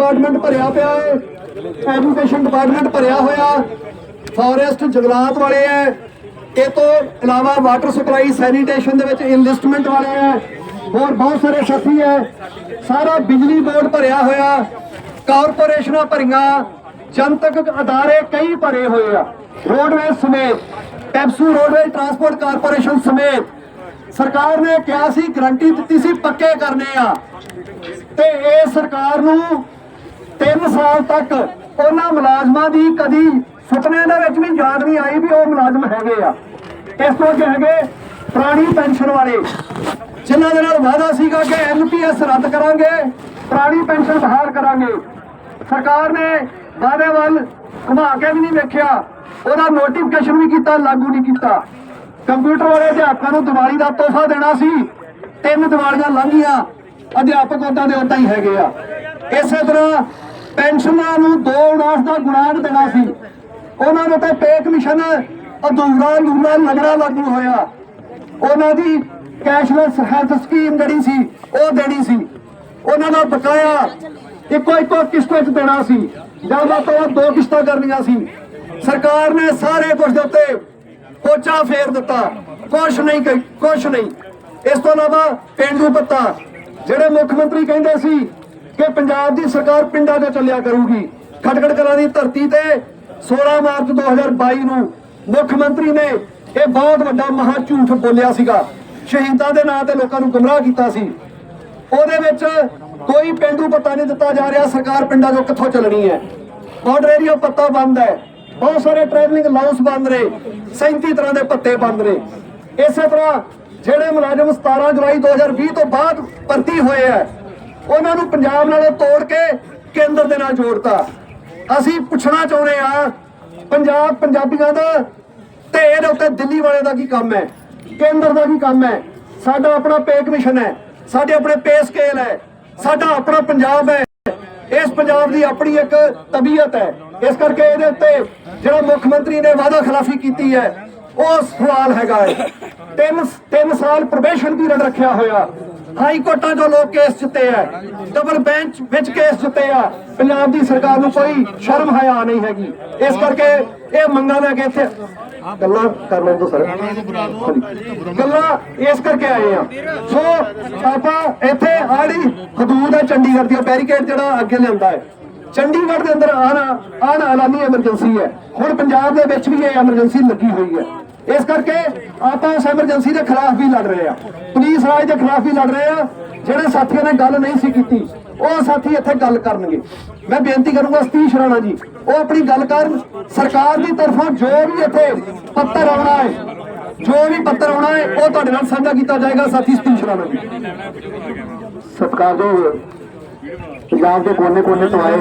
Department ਭਰਿਆ ਪਿਆ ਹੈ। ਐਜੂਕੇਸ਼ਨ ਡਿਪਾਰਟਮੈਂਟ ਭਰਿਆ ਹੋਇਆ। ਫੋਰੈਸਟ ਜੰਗਲਾਤ ਵਾਲੇ ਹੈ। ਇਹ ਤੋਂ ਇਲਾਵਾ ਵਾਟਰ ਸਪਲਾਈ ਸੈਨੀਟੇਸ਼ਨ ਦੇ ਵਿੱਚ ਇਨਵੈਸਟਮੈਂਟ ਵਾਲੇ ਹੈ। ਹੋਰ ਬਹੁਤ ਸਾਰੇ ਸਾਥੀ ਹੈ। ਸਾਰਾ ਬਿਜਲੀ ਬੋਰਡ ਭਰਿਆ ਹੋਇਆ। ਕਾਰਪੋਰੇਸ਼ਨਾਂ ਭਰੀਆਂ। ਜਨਤਕ ਅਦਾਰੇ ਕਈ ਭਰੇ ਹੋਏ ਆ। ਰੋਡਵੇਜ਼ ਸਮੇਤ ਪੈਪਸੂ ਰੋਡਵੇਜ਼ ਟਰਾਂਸਪੋਰਟ ਕਾਰਪੋਰੇਸ਼ਨ ਸਮੇਤ। ਸਰਕਾਰ ਨੇ ਕਿਹਾ ਸੀ ਗਰੰਟੀ ਦਿੱਤੀ ਸੀ, ਪੱਕੇ ਕਰਨੇ ਆ। ਤੇ ਇਹ ਸਰਕਾਰ ਨੂੰ 3 ਸਾਲ ਤੱਕ ਉਹਨਾਂ ਮੁਲਾਜ਼ਮਾਂ ਦੀ ਕਦੀ ਸੁਪਨੇ ਦੇ ਵਿੱਚ ਵੀ ਯਾਦ ਨਹੀਂ ਆਈ ਵੀ ਉਹ ਮੁਲਾਜ਼ਮ ਹੈਗੇ ਆ। ਇਸ ਤੋਂ ਅੱਗੇ ਹੈਗੇ ਪੁਰਾਣੀ ਪੈਨਸ਼ਨ ਵਾਲੇ, ਜਿਨ੍ਹਾਂ ਦੇ ਨਾਲ ਵਾਅਦਾ ਸੀਗਾ ਕਿ ਐਨਪੀਐਸ ਰੱਦ ਕਰਾਂਗੇ, ਪੁਰਾਣੀ ਪੈਨਸ਼ਨ ਬਹਾਲ ਕਰਾਂਗੇ। ਸਰਕਾਰ ਨੇ ਵਾਅਦੇ ਵੱਲ ਘੁਮਾ ਕੇ ਵੀ ਨਹੀਂ ਵੇਖਿਆ। ਉਹਦਾ ਨੋਟੀਫਿਕੇਸ਼ਨ ਵੀ ਕੀਤਾ, ਲਾਗੂ ਨਹੀਂ ਕੀਤਾ। ਕੰਪਿਊਟਰ ਵਾਲੇ ਅਧਿਆਪਕਾਂ ਨੂੰ ਦੀਵਾਲੀ ਦਾ ਤੋਹਫਾ ਦੇਣਾ ਸੀ। ਤਿੰਨ ਦੀਵਾਲੀਆਂ ਲੰਘੀਆਂ। ਅਧਿਆਪਕ ਉਦਾਂ ਦੇ ਉਦਾਂ ਹੀ ਹੈਗੇ ਆ। ਇਸੇ ਤਰ੍ਹਾਂ ਪੈਨਸ਼ਨਾਂ ਨੂੰ 2 ਉਨਾਸ ਦਾ ਗੁਣਾਂਕ ਦੇਣਾ ਸੀ। ਉਹਨਾਂ ਦੇ ਤਾਂ ਪੇ ਕਮਿਸ਼ਨ ਅਧੂਰਾ ਲੂਰਾ ਲੰਗੜਾ ਲਾਗੂ ਹੋਇਆ। ਉਹਨਾਂ ਦੀ ਕੈਸ਼ਲੈਸ ਹੈਲਥ ਸਕੀਮ ਜਿਹੜੀ ਸੀ, ਉਹ ਦੇਣੀ ਸੀ। ਉਹਨਾਂ ਦਾ ਬਕਾਇਆ ਇੱਕੋ ਇੱਕੋ ਕਿਸ਼ਤ ਵਿੱਚ ਦੇਣਾ ਸੀ। ਜਾਂ ਵੱਧ ਤੋਂ ਵੱਧ ਦੋ ਕਿਸ਼ਤਾਂ ਕਰਨੀਆਂ ਸੀ। ਸਰਕਾਰ ਨੇ ਸਾਰੇ ਕੁਝ ਦੇ ਉੱਤੇ ਪੋਚਾ ਫੇਰ ਦਿੱਤਾ। ਕੁਛ ਨਹੀਂ ਕਹੀ, ਕੁਛ ਨਹੀਂ। ਇਸ ਤੋਂ ਇਲਾਵਾ ਪੇਂਡੂ ਪੱਤਾ ਜਿਹੜੇ ਮੁੱਖ ਮੰਤਰੀ ਕਹਿੰਦੇ ਸੀ ਕਿ ਪੰਜਾਬ ਦੀ ਸਰਕਾਰ ਪਿੰਡਾਂ 'ਚ ਚੱਲਿਆ ਕਰੂਗੀ। ਖਟਖੜ ਕਲਾਂ ਦੀ ਧਰਤੀ ਤੇ 16 ਮਾਰਚ 2022 ਨੂੰ ਮੁੱਖ ਮੰਤਰੀ ਨੇ ਇਹ ਬਹੁਤ ਵੱਡਾ ਮਹਾ ਝੂਠ ਬੋਲਿਆ ਸੀਗਾ। ਸ਼ਹੀਦਾਂ ਦੇ ਨਾਂ ਤੇ ਲੋਕਾਂ ਨੂੰ ਗੁੰਮਰਾਹ ਕੀਤਾ ਸੀ। ਉਹਦੇ ਵਿੱਚ ਕੋਈ ਪਿੰਡੂ ਪੱਤਾ ਨਹੀਂ ਦਿੱਤਾ ਜਾ ਰਿਹਾ, ਸਰਕਾਰ ਪਿੰਡਾਂ 'ਚੋਂ ਕਿੱਥੋਂ ਚੱਲਣੀ ਹੈ? ਬਾਰਡਰ ਏਰੀਆ ਪੱਤਾ ਬੰਦ ਹੈ। ਬਹੁਤ ਸਾਰੇ ਟ੍ਰੈਵਲਿੰਗ ਲਾਉਂਸ ਬੰਦ ਨੇ। 37 ਤਰ੍ਹਾਂ ਦੇ ਪੱਤੇ ਬੰਦ ਨੇ। ਇਸੇ ਤਰ੍ਹਾਂ ਜਿਹੜੇ ਮੁਲਾਜ਼ਮ 17 ਜੁਲਾਈ 2020 ਤੋਂ ਬਾਅਦ ਭਰਤੀ ਹੋਏ ਆ ਉਹਨਾਂ ਨੂੰ ਪੰਜਾਬ ਨਾਲੋਂ ਤੋੜ ਕੇ ਕੇਂਦਰ ਦੇ ਨਾਲ ਜੋੜਤਾ। ਅਸੀਂ ਪੁੱਛਣਾ ਚਾਹੁੰਦੇ ਆ ਪੰਜਾਬ ਪੰਜਾਬੀਆਂ ਦਾ ਤੇ ਇਹਦੇ ਉੱਤੇ ਦਿੱਲੀ ਵਾਲੇ ਦਾ ਕੀ ਕੰਮ ਹੈ? ਕੇਂਦਰ ਦਾ ਕੀ ਕੰਮ ਹੈ? ਸਾਡਾ ਆਪਣਾ ਪੇ ਕਮਿਸ਼ਨ ਹੈ, ਸਾਡੇ ਆਪਣੇ ਪੇ ਸਕੇਲ ਹੈ, ਸਾਡਾ ਆਪਣਾ ਪੰਜਾਬ ਹੈ। ਇਸ ਪੰਜਾਬ ਦੀ ਆਪਣੀ ਇੱਕ ਤਬੀਅਤ ਹੈ। ਇਸ ਕਰਕੇ ਇਹਦੇ ਉੱਤੇ ਜਿਹੜਾ ਮੁੱਖ ਮੰਤਰੀ ਨੇ ਵਾਅਦਾ ਖਿਲਾਫੀ ਕੀਤੀ ਹੈ ਉਹ ਸਵਾਲ ਹੈਗਾ ਹੈ। ਤਿੰਨ ਤਿੰਨ ਸਾਲ ਪ੍ਰੋਬੇਸ਼ਨ ਪੀਰੀਅਡ ਰੱਖਿਆ ਹੋਇਆ। ਹਾਈ ਕੋਰਟਾਂ 'ਚੋਂ ਲੋਕ ਕੇਸ ਜਿੱਤੇ ਆ। ਡਬਲ ਬੈਂਚ ਵਿੱਚ ਕੇਸ ਜਿੱਤੇ ਆ। ਪੰਜਾਬ ਦੀ ਸਰਕਾਰ ਨੂੰ ਕੋਈ ਸ਼ਰਮ ਹਯਾ ਨਹੀਂ ਹੈਗੀ। ਇਸ ਕਰਕੇ ਇਹ ਮੰਗਾਂ ਲੈ ਕੇ ਇੱਥੇ ਗੱਲਾਂ ਕਰ ਲੈਣ ਤੋਂ ਸਰ। ਗੱਲਾਂ ਇਸ ਕਰਕੇ ਆਏ ਆ। ਸੋ ਆਪਾਂ ਇੱਥੇ ਆੜੀ ਹਦੂਦ ਹੈ ਚੰਡੀਗੜ੍ਹ ਦੀ ਬੈਰੀਕੇਡ ਜਿਹੜਾ ਅੱਗੇ ਲਿਆਂਦਾ ਹੈ। ਚੰਡੀਗੜ੍ਹ ਦੇ ਅੰਦਰ ਆਣਾ ਆਣ ਐਲਾਨੀ ਐਮਰਜੈਂਸੀ ਹੈ। ਹੁਣ ਪੰਜਾਬ ਦੇ ਵਿੱਚ ਵੀ ਇਹ ਐਮਰਜੈਂਸੀ ਲੱਗੀ ਹੋਈ ਹੈ। ਇਸ ਕਰਕੇ ਆਪਾਂ ਉਸ ਐਮਰਜੈਂਸੀ ਦੇ ਖਿਲਾਫ ਵੀ ਲੜ ਰਹੇ ਆ ਪੁਲਿਸ ਰਾਜ ਦੇ ਖਿਲਾਫ ਵੀ ਲੜ ਰਹੇ ਆ ਜਿਹੜੇ ਸਾਥੀਆਂ ਨੇ ਗੱਲ ਨਹੀਂ ਸੀ ਕੀਤੀ, ਉਹ ਸਾਥੀ ਇੱਥੇ ਗੱਲ ਕਰਨਗੇ। ਮੈਂ ਬੇਨਤੀ ਕਰੂੰਗਾ ਸਤੀਸ਼ ਰਾਣਾ ਜੀ, ਉਹ ਆਪਣੀ ਗੱਲ ਕਰਨ। ਸਰਕਾਰ ਦੀ ਤਰਫੋਂ ਜੋ ਵੀ ਇੱਥੇ ਪੱਤਰ ਆਉਣਾ ਹੈ, ਜੋ ਵੀ ਪੱਤਰ ਆਉਣਾ ਹੈ, ਉਹ ਤੁਹਾਡੇ ਨਾਲ ਸਾਂਝਾ ਕੀਤਾ ਜਾਏਗਾ ਸਾਥੀ ਸਤੀਸ਼ ਰਾਣਾ ਜੀ। ਸਤਿਕਾਰਯੋਗ ਪੰਜਾਬ ਦੇ ਕੋਨੇ ਕੋਨੇ ਤੋਂ ਆਏ